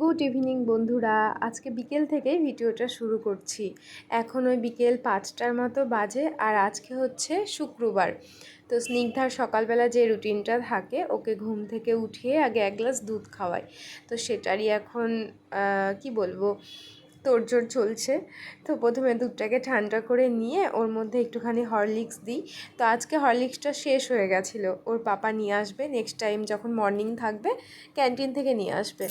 Good evening বন্ধুরা। আজকে বিকেল থেকেই ভিডিওটা শুরু করছি। এখন ওই বিকেল পাঁচটার মতো বাজে আর আজকে হচ্ছে শুক্রবার। তো স্নিগ্ধার সকালবেলা যে রুটিনটা থাকে, ওকে ঘুম থেকে উঠিয়ে আগে এক গ্লাস দুধ খাওয়াই। তো সেটারই এখন কি বলব তোড়জোড় চলছে। তো প্রথমে দুধটাকে ঠান্ডা করে নিয়ে ওর মধ্যে একটুখানি হরলিক্স দিই। তো আজকে হরলিক্সটা শেষ হয়ে গেছিল। ওর পাপা নিয়ে আসবে। নেক্সট টাইম যখন মর্নিং থাকবে ক্যান্টিন থেকে নিয়ে আসবে।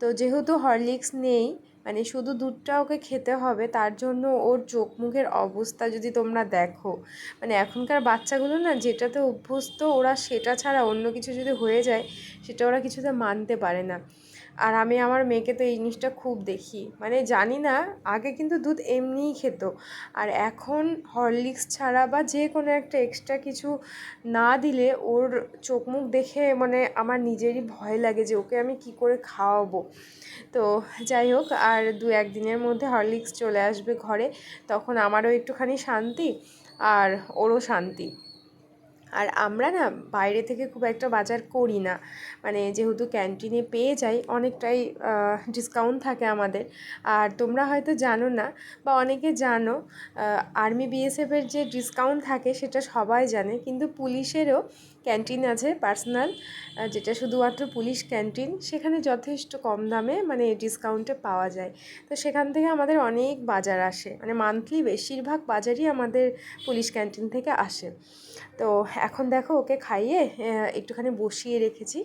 তো যেহেতু হরলিক্স নেই মানে শুধু দুধটা ওকে খেতে হবে, তার জন্য ওর চোখ মুখের অবস্থা যদি তোমরা দেখো মানে এখনকার বাচ্চাগুলো না যেটাতে অভ্যস্ত, ওরা সেটা ছাড়া অন্য কিছু যদি হয়ে যায়, সেটা ওরা কিছুতে মানতে পারে না। আর আমি আমার মেয়েকে তো এই জিনিসটা খুব দেখি। মানে জানি না, আগে কিন্তু দুধ এমনিই খেত। আর এখন হরলিক্স ছাড়া বা যে কোনো একটা এক্সট্রা কিছু না দিলে ওর চোখ মুখ দেখে মানে আমার নিজেরই ভয় লাগে যে ওকে আমি কি করে খাওয়াবো। তো যাই হোক, আর দু একদিনের মধ্যে হরলিক্স চলে আসবে ঘরে, তখন আমারও একটুখানি শান্তি আর ওরও শান্তি। আর আমরা না বাইরে থেকে খুব একটা বাজার করি না। মানে যেহেতু ক্যান্টিনে পেয়ে যাই, অনেকটাই ডিসকাউন্ট থাকে আমাদের। আর তোমরা হয়তো জানো না বা অনেকে জানো আর্মি বিএসএফের যে ডিসকাউন্ট থাকে সেটা সবাই জানে, কিন্তু পুলিশেরও ক্যান্টিন আছে পার্সোনাল যেটা শুধুমাত্র পুলিশ ক্যান্টিন, সেখানে যথেষ্ট কম দামে মানে ডিসকাউন্টে পাওয়া যায়। তো সেখান থেকে আমাদের অনেক বাজার আসে মানে মান্থলি বেশিরভাগ বাজারই আমাদের পুলিশ ক্যান্টিন থেকে আসে। তো এখন দেখো ওকে খাইয়ে একটুখানি বসিয়ে রেখেছি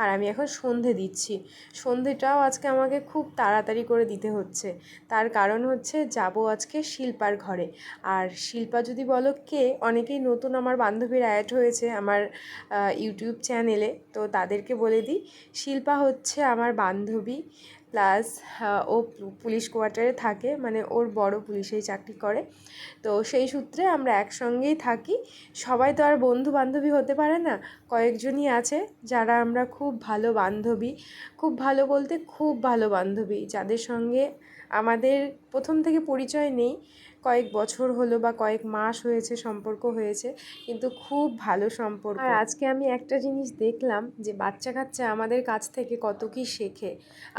আর আমি এখন সন্ধে দিচ্ছি। সন্ধেটাও আজকে আমাকে খুব তাড়াতাড়ি করে দিতে হচ্ছে। তার কারণ হচ্ছে যাব আজকে শিল্পার ঘরে। আর শিল্পা যদি বলো কে, অনেকেই নতুন আমার বান্ধবীর অ্যাড হয়েছে, আমার ইউটিউব চ্যানেলে। তো তাদেরকে বলে দিই, শিল্পা হচ্ছে আমার বান্ধবী, প্লাস ও পুলিশ কোয়ার্টারে থাকে মানে ওর বড় পুলিশেই চাকরি করে। তো সেই সূত্রে আমরা একসঙ্গেই থাকি। সবাই তো আর বন্ধু বান্ধবী হতে পারে না, কয়েকজনই আছে যারা আমরা খুব ভালো বান্ধবী। খুব ভালো বলতে খুব ভালো বান্ধবী, যাদের সঙ্গে আমাদের প্রথম থেকে পরিচয় নেই। কয়েক বছর হলো বা কয়েক মাস হয়েছে, সম্পর্ক হয়েছে, কিন্তু খুব ভালো সম্পর্ক। আর আজকে আমি একটা জিনিস দেখলাম যে বাচ্চা কাচ্চা আমাদের কাছ থেকে কত কি শেখে।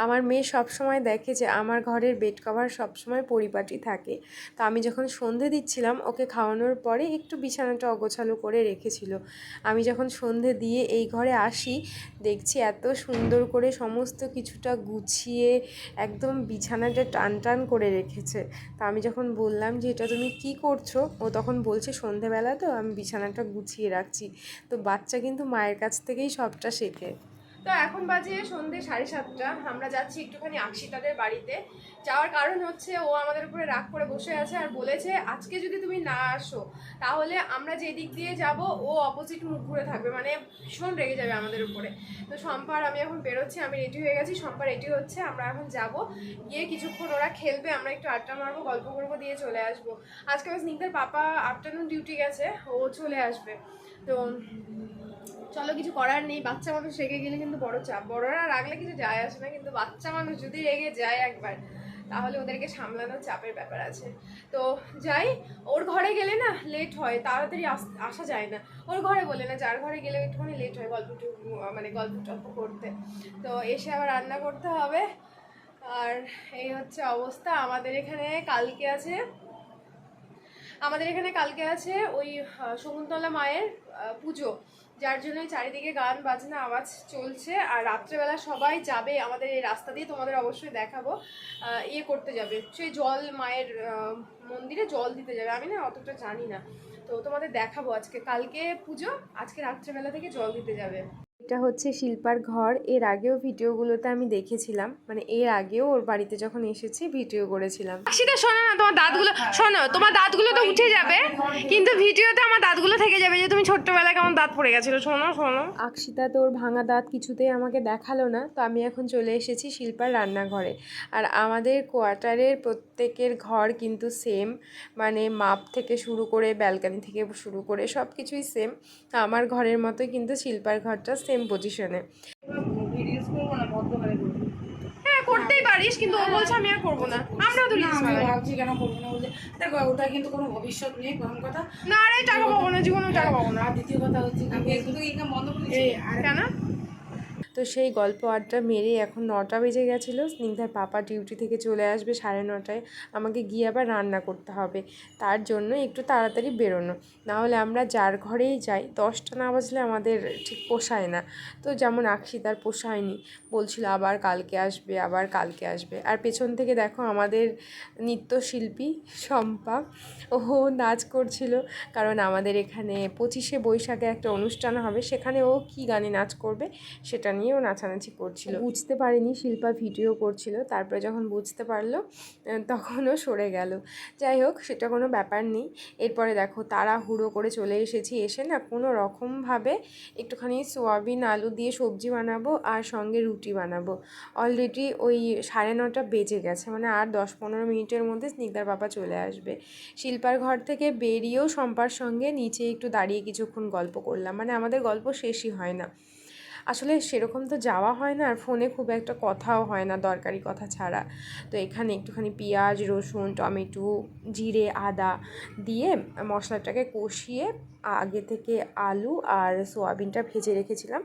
আমার মেয়ে সবসময় দেখে যে আমার ঘরের বেড কভার সবসময় পরিপাটি থাকে। তো আমি যখন সন্ধে দিচ্ছিলাম, ওকে খাওয়ানোর পরে একটু বিছানাটা অগোছালো করে রেখেছিল। আমি যখন সন্ধে দিয়ে এই ঘরে আসি, দেখছি এত সুন্দর করে সমস্ত কিছুটা গুছিয়ে, একদম বিছানাটা টান টান করে রেখেছে। তা আমি যখন বললাম যে এটা তুমি কি করছ? ও তখন বলছে, সন্ধেবেলা তো আমি বিছানাটা গুছিয়ে রাখছি। তো বাচ্চা কিন্তু মায়ের কাছ থেকেই সবটা শেখে। তো এখন বাজে সন্ধে সাড়ে সাতটা। আমরা যাচ্ছি একটুখানি আকশিতাদের বাড়িতে। যাওয়ার কারণ হচ্ছে ও আমাদের উপরে রাগ করে বসে আছে আর বলেছে, আজকে যদি তুমি না আসো, তাহলে আমরা যে দিক দিয়ে যাব, ও অপোজিট মুখ ঘুরে থাকবে। মানে ভীষণ রেগে যাবে আমাদের উপরে। তো সম্পার আমি এখন বেরোচ্ছি, আমি রেডি হয়ে গেছি। সম্পার রেডি হচ্ছে, আমরা এখন যাব। গিয়ে কিছুক্ষণ ওরা খেলবে, আমরা একটু আড্ডা মারবো, গল্প করব, দিয়ে চলে আসব। আজকে স্নিগ্ধার পাপা আফটারনুন ডিউটি গেছে, ও চলে আসবে। তো চলো কিছু করার নেই, বাচ্চা মানুষ রেগে গেলে কিন্তু বড় চাপ। বড়রা রাগলে কিছু যায় আসে না, কিন্তু বাচ্চা মানুষ যদি রেগে যায় একবার, তাহলে ওদেরকে সামলানোর চাপের ব্যাপার আছে। তো যাই, ওর ঘরে গেলে না লেট হয়, তাড়াতাড়ি আস- যায় না। ওর ঘরে বলে না, যার ঘরে গেলে একটুখানি লেট হয় গল্প মানে গল্প টল্প করতে। তো এসে আবার রান্না করতে হবে। আর এই হচ্ছে অবস্থা, আমাদের এখানে কালকে আছে, আমাদের এখানে কালকে আছে ওই শকুন্তলা মায়ের পুজো। যার জন্য চারিদিকে গান, বাজনা, আওয়াজ চলছে। আর রাত্রেবেলা সবাই যাবে আমাদের এই রাস্তা দিয়ে, তোমাদের অবশ্যই দেখাবো। ইয়ে করতে যাবে। সেই জল, মায়ের মন্দিরে জল দিতে যাবে। আমি না অতটা জানি না। তো তোমাদের দেখাবো আজকে। কালকে পুজো, আজকে রাত্রেবেলা থেকে জল দিতে যাবে। এটা হচ্ছে শিল্পার ঘর। এর আগেও ভিডিওগুলোতে আমি দেখেছিলাম। মানে এর আগেও ওর বাড়িতে যখন এসেছি ভিডিও করেছিলাম। সেটা শোনো না তোমার দাঁতগুলো শোনো তোমার দাঁতগুলো তো উঠে যাবে কিন্তু ভিডিওতে আমার দাঁতগুলো থেকে যাবে যে তুমি ছোট্টবেলায় কেমন দাঁত পড়ে গেছিল। শোনো শোনো। আকশিতা তো ওর ভাঙা দাঁত কিছুতেই আমাকে দেখাল না তো আমি এখন চলে এসেছি শিল্পার রান্নাঘরে। আর আমাদের কোয়ার্টারের প্রত্যেকের ঘর কিন্তু সেম মানে মাপ থেকে শুরু করে ব্যালকানি থেকে শুরু করে সব কিছুই সেম আমার ঘরের মতোই কিন্তু শিল্পার ঘরটা সেম পজিশনে হ্যাঁ করতেই পারিস কিন্তু ও বলছে আমি আর করব না। আমরাও তো রিলস ভাবছি কেন করব না বলতে দেখো ওটা কিন্তু কোনো ভবিষ্যৎ নেই প্রথম কথা। না রে টাকা পাবো না জীবনে টাকা পাবো না। আর দ্বিতীয় কথা হচ্ছে আমি ফেসবুকে ইনকাম বন্ধ করে দিয়েছি। আর কেন? তো সেই গল্প আড্ডা মেরে এখন নটা বেজে গেছিল। স্নিগ্ধার পাপা ডিউটি থেকে চলে আসবে সাড়ে নটায়। আমাকে গিয়ে আবার রান্না করতে হবে। তার জন্য একটু তাড়াতাড়ি বেরোনো। নাহলে আমরা যার ঘরেই যাই, দশটা না বাজলে আমাদের ঠিক পোষায় না। তো যেমন আকশিতার পোষায়নি। বলছিল, আবার কালকে আসবে, আবার কালকে আসবে। আর পেছন থেকে দেখো আমাদের নৃত্যশিল্পী শম্পা, ও নাচ করছিল। কারণ আমাদের এখানে পঁচিশে বৈশাখে একটা অনুষ্ঠান হবে। সেখানে ও কী গানে নাচ করবে সেটা নিয়েও নাচানাচি করছিল। বুঝতে পারিনি শিল্পা ভিডিও করছিল তারপরে যখন বুঝতে পারল তখনও সরে গেল। যাই হোক সেটা কোনো ব্যাপার নেই। এরপরে দেখো তারা হুড়ো করে চলে এসেছি এসে না কোনো রকমভাবে একটুখানি সোয়াবিন আলু দিয়ে সবজি বানাবো আর সঙ্গে রুটি বানাবো। অলরেডি ওই সাড়ে নটা বেজে গেছে মানে আর দশ পনেরো মিনিটের মধ্যে স্নিগ্ধার বাবা চলে আসবে। শিল্পার ঘর থেকে বেরিয়েও শম্পার সঙ্গে নিচে একটু দাঁড়িয়ে কিছুক্ষণ গল্প করলাম মানে আমাদের গল্প শেষই হয় না। আসলে সেরকম তো যাওয়া হয় না, আর ফোনে খুব একটা কথাও হয় না দরকারি কথা ছাড়া। তো এখানে একটুখানি পেঁয়াজ, রসুন, টমেটো, জিরে, আদা দিয়ে মশলাটাকে কষিয়ে আগে থেকে আলু আর সোয়াবিনটা ভেজে রেখেছিলাম।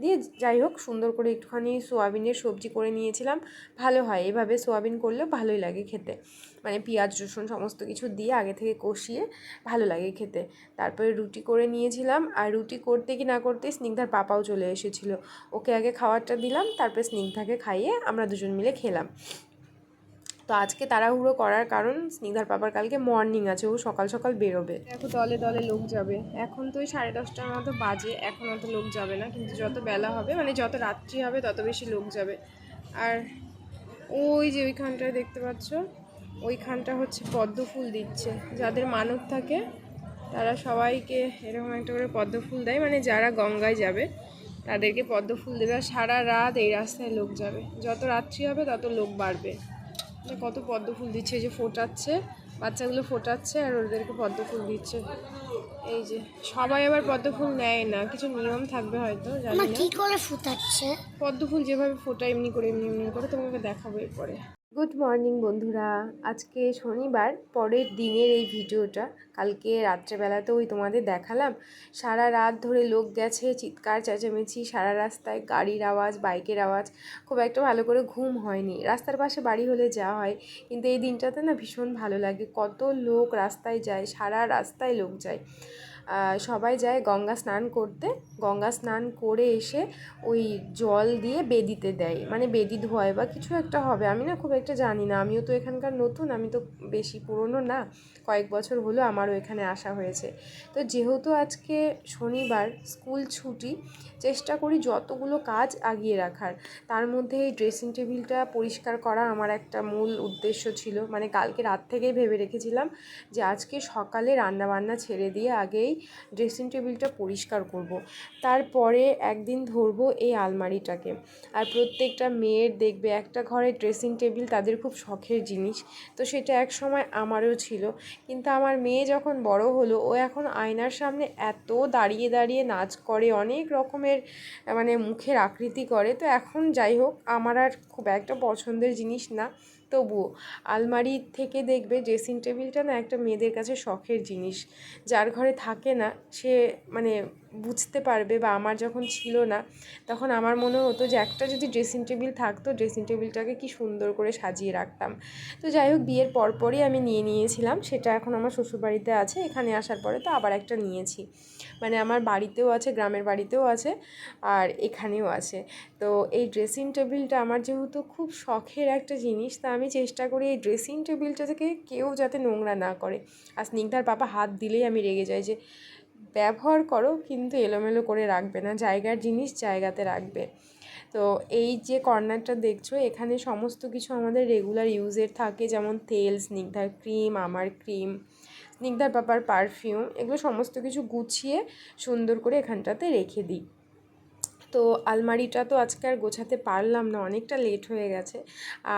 দিয়ে যাই হোক, সুন্দর করে একটুখানি সোয়াবিনের সবজি করে নিয়েছিলাম। ভালো হয়, এভাবে সোয়াবিন করলেও ভালোই লাগে খেতে। মানে পেঁয়াজ, রসুন সমস্ত কিছু দিয়ে আগে থেকে কষিয়ে ভালো লাগে খেতে। তারপরে রুটি করে নিয়েছিলাম। আর রুটি করতে কি না করতে স্নিগ্ধার পাপাও চলে এসেছিল। ওকে আগে খাবারটা দিলাম, তারপরে স্নিগ্ধাকে খাইয়ে আমরা দুজন মিলে খেলাম। তো আজকে তাড়াহুড়ো করার কারণ স্নিগ্ধার পাপার কালকে মর্নিং আছে, ও সকাল সকাল বেরোবে। দেখো, দলে দলে লোক যাবে। এখন তো ওই সাড়ে দশটার মতো বাজে, এখন অত লোক যাবে না, কিন্তু যত বেলা হবে মানে যত রাত্রি হবে, তত বেশি লোক যাবে। আর ওই যে ওইখানটায় দেখতে পাচ্ছ, ওইখানটা হচ্ছে পদ্ম ফুল দিচ্ছে। যাদের মানত থাকে, তারা সবাইকে এরকম একটা করে পদ্ম ফুল দেয় মানে যারা গঙ্গায় যাবে, তাদেরকে পদ্ম ফুল দেবে। আর সারা রাত এই রাস্তায় লোক যাবে। যত রাত্রি হবে, তত লোক বাড়বে। কত পদ্ম ফুল দিচ্ছে এই যে ফোটাচ্ছে বাচ্চাগুলো ফোটাচ্ছে আর ওদেরকে পদ্ম ফুল দিচ্ছে। এই যে সবাই আবার পদ্ম ফুল নেয় না কিছু নিয়ম থাকবে হয়তো জানি না। কি করে ফোটাচ্ছে? পদ্ম ফুল যেভাবে ফোটা এমনি করে এমনি এমনি করে তোমাকে দেখাবো এরপরে। গুড মর্নিং বন্ধুরা। আজকে শনিবার, পরের দিনের এই ভিডিওটা। কালকে রাত্রেবেলাতে ওই তোমাদের দেখালাম। সারা রাত ধরে লোক গেছে, চিৎকার, চেঁচামেচি, সারা রাস্তায় গাড়ির আওয়াজ, বাইকের আওয়াজ। খুব একটা ভালো করে ঘুম হয়নি। রাস্তার পাশে বাড়ি হলে যাওয়া হয়, কিন্তু এই দিনটাতে না ভীষণ ভালো লাগে। কত লোক রাস্তায় যায়, সারা রাস্তায় লোক যায়। সবাই যায় গঙ্গা স্নান করতে। গঙ্গা স্নান করে এসে ওই জল দিয়ে বেদিতে দেয়। মানে বেদি ধোয় বা কিছু একটা হবে। আমি না খুব একটা জানি না। আমিও তো এখানকার নতুন। আমি তো বেশি পুরনো না। কয়েক বছর হলো আমারও এখানে আসা হয়েছে। তো যেহেতু আজকে শনিবার, স্কুল ছুটি, চেষ্টা করি যতগুলো কাজ আগিয়ে রাখার। তার মধ্যে এই ড্রেসিং টেবিলটা পরিষ্কার করা আমার একটা মূল উদ্দেশ্য ছিল। মানে কালকে রাত থেকেই ভেবে রেখেছিলাম যে আজকে সকালে রান্নাবান্না ছেড়ে দিয়ে আগেই ড্রেসিং টেবিলটা পরিষ্কার করব। তারপরে একদিন ধরবো এই আলমারিটাকে। আর প্রত্যেকটা মেয়ের দেখবে একটা ঘরে ড্রেসিং টেবিল তাদের খুব শখের জিনিস। তো সেটা এক সময় আমারও ছিল। কিন্তু আমার মেয়ে যখন বড় হলো, ও এখন আয়নার সামনে এত দাঁড়িয়ে দাঁড়িয়ে নাচ করে, অনেক রকমের মানে মুখের আকৃতি করে। তো এখন যাই হোক, আমার আর খুব একটা পছন্দের জিনিস না। তবুও আলমারি থেকে দেখবে ড্রেসিং টেবিলটা না একটা মেয়েদের কাছে শখের জিনিস। যার ঘরে থাকে না, সে মানে বুঝতে পারবে বা আমার যখন ছিল না, তখন আমার মনে হতো যে একটা যদি ড্রেসিং টেবিল থাকতো ড্রেসিং টেবিলটাকে কি সুন্দর করে সাজিয়ে রাখতাম। তো যাই হোক, বিয়ের পরপরই আমি নিয়ে নিয়েছিলাম, সেটা এখন আমার শ্বশুরবাড়িতে আছে, এখানে আসার পরে তো আবার একটা নিয়েছি। মানে আমার বাড়িতেও আছে, গ্রামের বাড়িতেও আছে, আর এখানেও আছে। তো এই ড্রেসিং টেবিলটা আমার যেহেতু খুব শখের একটা জিনিস, তা আমি চেষ্টা করি এই ড্রেসিং টেবিলটা থেকে কেউ যাতে নোংরা না করে। আর স্নিগ্ধার বাবা হাত দিলেই আমি রেগে যাই যে ব্যবহার করো, কিন্তু এলোমেলো করে রাখবে না। জায়গার জিনিস জায়গাতে রাখবে। তো এই যে কর্নারটা দেখছ, এখানে সমস্ত কিছু আমাদের রেগুলার ইউজের থাকে, যেমন তেল, স্নিগ্ধার ক্রিম, আমার ক্রিম, স্নিগ্ধার পাপার পারফিউম এগুলো সমস্ত কিছু গুছিয়ে সুন্দর করে এখানটাতে রেখে দিই। তো আলমারিটা তো আজকে আর গোছাতে পারলাম না, অনেকটা লেট হয়ে গেছে।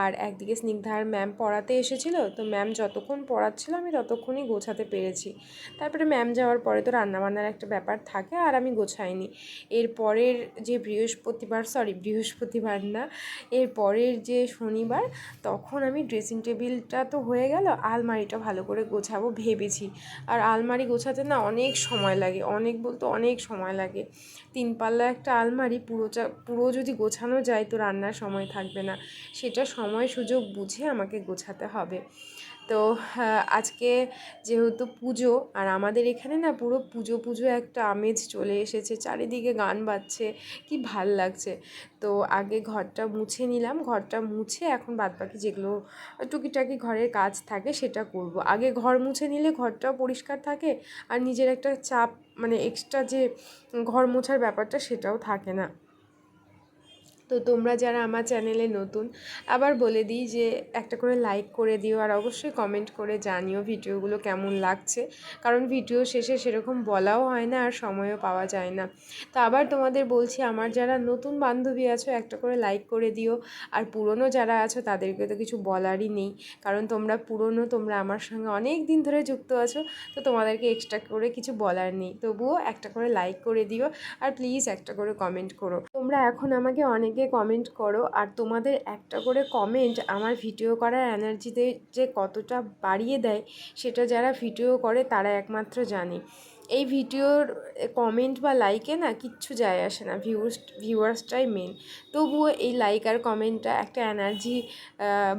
আর একদিকে স্নিগ্ধার ম্যাম পড়াতে এসেছিল, তো ম্যাম যতক্ষণ পড়াচ্ছিল আমি ততক্ষণই গোছাতে পেরেছি। তারপরে ম্যাম যাওয়ার পরে তো রান্নাবান্নার একটা ব্যাপার থাকে, আর আমি গোছাইনি। এর পরের যে বৃহস্পতিবার সরি বৃহস্পতিবার না, এর পরের যে শনিবার, তখন আমি ড্রেসিং টেবিলটা তো হয়ে গেল, আলমারিটা ভালো করে গোছাবো ভেবেছি। আর আলমারি গোছাতে না অনেক সময় লাগে, অনেক বলতে অনেক সময় লাগে। তিন পাল্লা একটা আলমারি পুরো পুরো যদি গোছানো যায় তো রান্নার সময় থাকবে না। সেটা সময় সুযোগ বুঝে আমাকে গোছাতে হবে। তো আজকে যেহেতু পুজো, আর আমাদের এখানে না পুরো পুজো পুজো একটা আমেজ চলে এসেছে, চারিদিকে গান বাজছে, কি ভালো লাগছে। তো আগে ঘরটা মুছে নিলাম, ঘরটা মুছে এখন বাদবাকি যেগুলো টুকিটাকি ঘরের কাজ থাকে সেটা করব। আগে ঘর মুছে নিলে ঘরটাও পরিষ্কার থাকে, আর নিজের একটা চাপ মানে এক্সট্রা যে ঘর মোছার ব্যাপারটা সেটাও থাকে না। তো তোমরা যারা আমার চ্যানেলে নতুন, আবার বলে দিই যে একটা করে লাইক করে দিও আর অবশ্যই কমেন্ট করে জানিও ভিডিওগুলো কেমন লাগছে। কারণ ভিডিও শেষে সেরকম বলাও হয় না আর সময়ও পাওয়া যায় না। তো আবার তোমাদের বলছি, আমার যারা নতুন বান্ধবী আছো, একটা করে লাইক করে দিও। আর পুরনো যারা আছো, তাদেরকে তো কিছু বলারই নেই। কারণ তোমরা পুরনো, তোমরা আমার সঙ্গে অনেক দিন ধরে যুক্ত আছো, তো তোমাদেরকে এক্সট্রা করে কিছু বলার নেই। তবুও একটা করে লাইক করে দিও আর প্লিজ একটা করে কমেন্ট করো। তোমরা এখন আমাকে অনেকে কমেন্ট করো। আর তোমাদের একটা করে কমেন্ট আমার ভিডিও করার এনার্জিতে যে কতটা বাড়িয়ে দেয়, সেটা যারা ভিডিও করে তারা একমাত্র জানে। এই ভিডিওর কমেন্ট বা লাইকে না কিচ্ছু যায় আসে না ভিউস ভিউয়ার্সটাই মেন তবুও এই লাইক আর কমেন্টটা একটা এনার্জি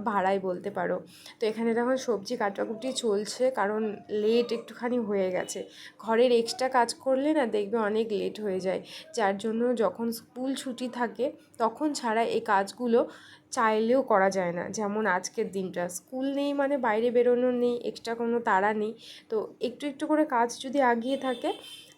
বাড়ায় বলতে পারো। তো এখানে তখন সবজি কাটাকুটি চলছে, কারণ লেট একটুখানি হয়ে গেছে। ঘরের এক্সট্রা কাজ করলে না দেখবে অনেক লেট হয়ে যায়। যার জন্য যখন স্কুল ছুটি থাকে, তখন ছাড়া এই কাজগুলো চাইলেও করা যায় না। যেমন আজকের দিনটা। স্কুল নেই মানে বাইরে বেরোনোর নেই এক্সট্রা কোনো তাড়া নেই। তো একটু একটু করে কাজ যদি আগিয়ে থাকে,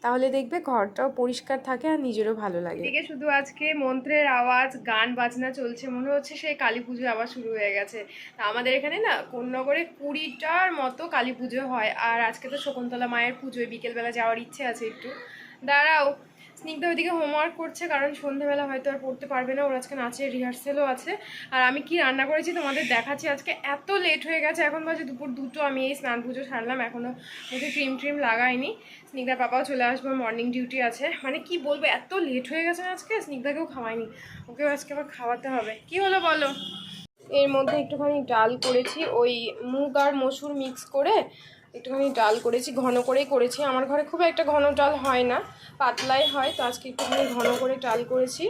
তাহলে দেখবে ঘরটাও পরিষ্কার থাকে আর নিজেরও ভালো লাগে। এদিকে শুধু আজকে মন্ত্রের আওয়াজ, গান, বাজনা চলছে। মনে হচ্ছে সেই কালী পুজো আবার শুরু হয়ে গেছে। তা আমাদের এখানে না কোন্নগরে কুড়িটার মতো কালী পুজো হয়। আর আজকে তো শকুন্তলা মায়ের পুজোয় বিকেলবেলা যাওয়ার ইচ্ছে আছে একটু। দাঁড়াও। স্নিগ্ধা ওইদিকে হোমওয়ার্ক করছে, কারণ সন্ধেবেলা হয়তো আর পড়তে পারবে না, ওর আজকে নাচের রিহার্সেলও আছে। আর আমি কি রান্না করেছি তোমাদের দেখাচ্ছি, আজকে এত লেট হয়ে গেছে, এখন বাজে দুপুর দুটো, আমি এই স্নান পুজো সারলাম এখনও মুখে ক্রিম ট্রিম লাগাইনি। স্নিগ্ধার পাপাও চলে আসব মর্নিং ডিউটি আছে। মানে কি বলব, এত লেট হয়ে গেছে আজকে, স্নিগ্ধাকেও খাওয়াইনি, ওকেও আজকে আবার খাওয়াতে হবে। কি হলো বলো? এর মধ্যে একটুখানি ডাল করেছি, ওই মুগ আর মসুর মিক্স করে একটুখানি ডাল করেছি ঘন করেই করেছি। আমার ঘরে খুব একটা ঘন ডাল হয় না পাতলাই হয় তো আজকে একটুখানি ঘন করে ডাল করেছি।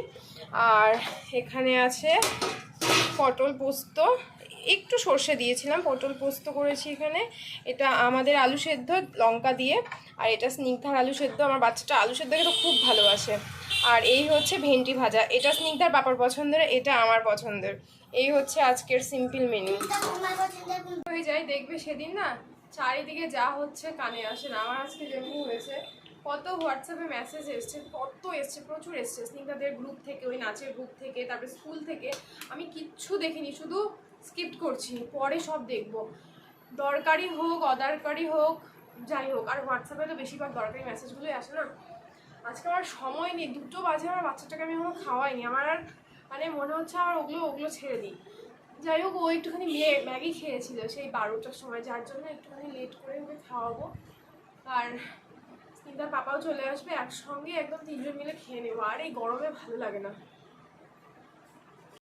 আর এখানে আছে পটল পোস্ত একটু সর্ষে দিয়েছিলাম পটল পোস্ত করেছি এখানে। এটা আমাদের আলু সেদ্ধ লঙ্কা দিয়ে আর এটা স্নিগ্ধার আলু সেদ্ধ। আমার বাচ্চাটা আলু সেদ্ধ খেতে খুব ভালোবাসে। আর এই হচ্ছে ভেন্ডি ভাজা। এটা স্নিগ্ধার বাবার পছন্দের এটা আমার পছন্দের। এই হচ্ছে আজকের সিম্পল মেনু হয়ে যায় দেখবে সেদিন না? চারিদিকে যা হচ্ছে কানে আসে না। আমার আজকে যেমনি হয়েছে, কত হোয়াটসঅ্যাপে মেসেজ এসছে, কত এসছে, প্রচুর এসছে। স্নিগ্ধাদের গ্রুপ থেকে, ওই নাচের গ্রুপ থেকে, তারপরে স্কুল থেকে। আমি কিচ্ছু দেখিনি, শুধু স্কিপ করছি, পরে সব দেখব। দরকারি হোক, অদরকারি হোক, যাই হোক। আর হোয়াটসঅ্যাপে তো বেশিরভাগ দরকারি মেসেজগুলোই আসে না। আজকে আমার সময় নেই, দুটো বাজে, আমার বাচ্চাটাকে আমি এখনও খাওয়াইনি। আমার আর মানে মনে হচ্ছে আমার ওগুলো ওগুলো ছেড়ে দিই। যাই হোক, ও একটুখানি মেয়ে ম্যাগি খেয়েছিল সেই বারোটার সময়, যার জন্য একটুখানি লেট করে ওকে খাওয়াবো। আর স্নিগ্ধার পাপাও চলে আসবে একসঙ্গে, একদম তিনজন মিলে খেয়ে নেব। আর এই গরমে ভালো লাগে না।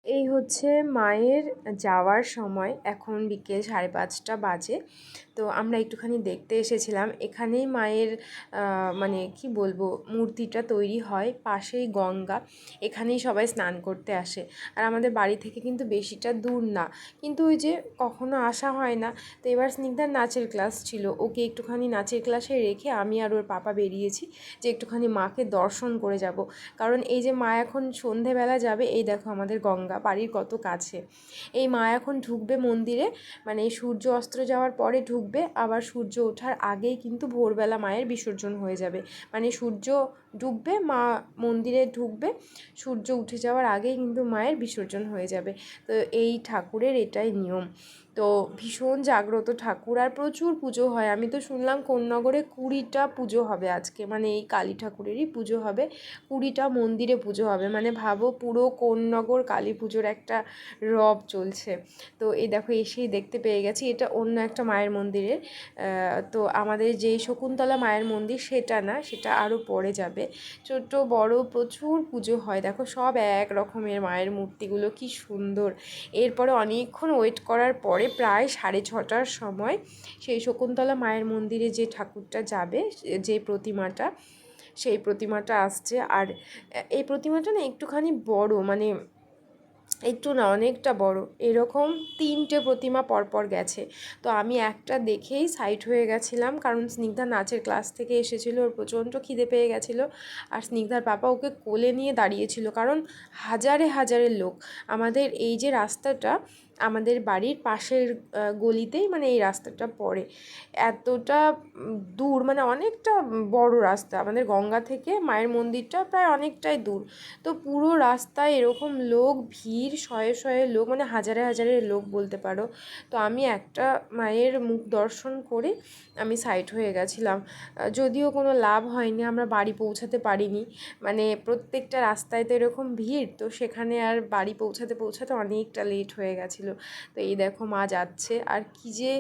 এই হচ্ছে মায়ের যাওয়ার সময়। এখন বিকেল সাড়ে পাঁচটা বাজে। তো আমরা একটুখানি দেখতে এসেছিলাম। এখানেই মায়ের মানে কি বলব, মূর্তিটা তৈরি হয় পাশেই গঙ্গা। এখানেই সবাই স্নান করতে আসে। আর আমাদের বাড়ি থেকে কিন্তু বেশিটা দূর না। কিন্তু ওই যে কখনো আসা হয় না। তো এবার স্নিগ্ধার নাচের ক্লাস ছিল। ওকে একটুখানি নাচের ক্লাসে রেখে আমি আর ওর পাপা বেরিয়েছি যে একটুখানি মাকে দর্শন করে যাব। কারণ এই যে মা এখন সন্ধেবেলা যাবে, এই দেখো আমাদের গঙ্গা। বাড়ির কত কাছে। এই মা এখন ঢুকবে মন্দিরে মানে সূর্য অস্ত্র যাওয়ার পরে ঢুকবে, আবার সূর্য ওঠার আগেই কিন্তু ভোরবেলা মায়ের বিসর্জন হয়ে যাবে। মানে সূর্য ডুববে, মা মন্দিরে ঢুকবে, সূর্য উঠে যাওয়ার আগেই কিন্তু মায়ের বিসর্জন হয়ে যাবে। তো এই ঠাকুরের এটাই নিয়ম। তো ভীষণ জাগ্রত ঠাকুর আর প্রচুর পুজো হয়। আমি তো শুনলাম কোন্নগরে কুড়িটা পুজো হবে আজকে। মানে এই কালী ঠাকুরেরই পুজো হবে, কুড়িটা মন্দিরে পুজো হবে। মানে ভাবো পুরো কোন্নগর কালী পুজোর একটা রব চলছে। তো এই দেখো এসেই দেখতে পেয়ে গেছি, এটা অন্য একটা মায়ের মন্দিরের। তো আমাদের যেই শকুন্তলা মায়ের মন্দির সেটা না, সেটা আরও পরে যাবে। ছোট বড় প্রচুর পুজো হয়। দেখো সব এক রকমের মায়ের মূর্তিগুলো, কি সুন্দর। এরপরে অনেকক্ষণ ওয়েট করার পরে প্রায় সাড়ে ছটার সময় সেই শকুন্তলা মায়ের মন্দিরে যে ঠাকুরটা যাবে, যে প্রতিমাটা, সেই প্রতিমাটা আসছে। আর এই প্রতিমাটা না একটুখানি বড় মানে একটু না অনেকটা বড়। এরকম তিনটে প্রতিমা পরপর গেছে। তো আমি একটা দেখেই সাইট হয়ে গেছিলাম, কারণ স্নিগ্ধা নাচের ক্লাস থেকে এসেছিল, ওর প্রচণ্ড খিদে পেয়ে গেছিল। আর স্নিগ্ধার পাপা ওকে কোলে নিয়ে দাঁড়িয়েছিল, কারণ হাজারে হাজারে লোক। আমাদের এই যে রাস্তাটা আমাদের বাড়ির পাশের গলিতেই মানে এই রাস্তাটা পড়ে। এতটা দূর মানে অনেকটা বড় রাস্তা। আমাদের গঙ্গা থেকে মায়ের মন্দিরটা প্রায় অনেকটাই দূর। তো পুরো রাস্তায় এরকম লোক, ভিড়, শয়ে শয়ে লোক মানে হাজারে হাজারে লোক বলতে পারো। তো আমি একটা মায়ের মুখ দর্শন করে আমি সাইড হয়ে গেছিলাম। যদিও কোনো লাভ হয়নি, আমরা বাড়ি পৌঁছাতে পারিনি। মানে প্রত্যেকটা রাস্তায় তো এরকম ভিড়, তো সেখানে আর বাড়ি পৌঁছাতে পৌঁছাতে অনেকটা লেট হয়ে গেছিল। তো এই দেখো মা যাচ্ছে। আর কি যে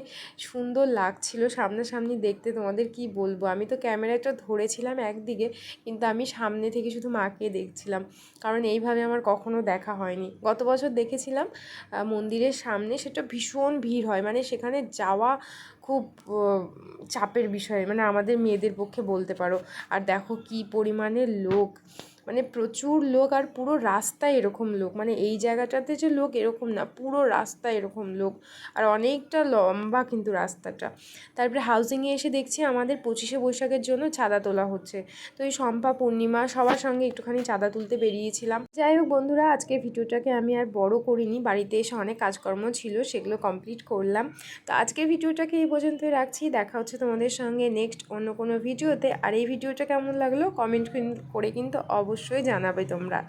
সুন্দর লাগছিল সামনাসামনি দেখতে, তোমাদের কি বলব? আমি তো ক্যামেরাটা ধরেছিলাম একদিকে, কিন্তু আমি সামনে থেকে শুধু মাকে দেখছিলাম। কারণ এইভাবে আমার কখনো দেখা হয়নি। গত বছর দেখেছিলাম মন্দিরের সামনে সেটা ভীষণ ভিড় হয়। মানে সেখানে যাওয়া খুব চাপের বিষয়। মানে আমাদের মেয়েদের পক্ষে বলতে পারো। আর দেখো কি পরিমাণে লোক। মানে প্রচুর লোক আর পুরো রাস্তায় এরকম লোক। মানে এই জায়গাটাতে যে লোক এরকম না, পুরো রাস্তায় এরকম লোক। আর অনেকটা লম্বা কিন্তু রাস্তাটা। তারপরে হাউজিংয়ে এসে দেখছি আমাদের পঁচিশে বৈশাখের জন্য চাঁদা তোলা হচ্ছে। তো এই শম্পা, পূর্ণিমা সবার সঙ্গে একটুখানি চাঁদা তুলতে বেরিয়েছিলাম। যাই হোক বন্ধুরা, আজকের ভিডিওটাকে আমি আর বড় করিনি। বাড়িতে এসে অনেক কাজকর্ম ছিল, সেগুলো কমপ্লিট করলাম। তো আজকের ভিডিওটাকে এই পর্যন্তই রাখছি। দেখা হচ্ছে তোমাদের সঙ্গে নেক্সট অন্য কোনো ভিডিওতে। আর এই ভিডিওটা কেমন লাগল? কমেন্ট করে কিন্তু অবশ্যই জানাবে তোমরা।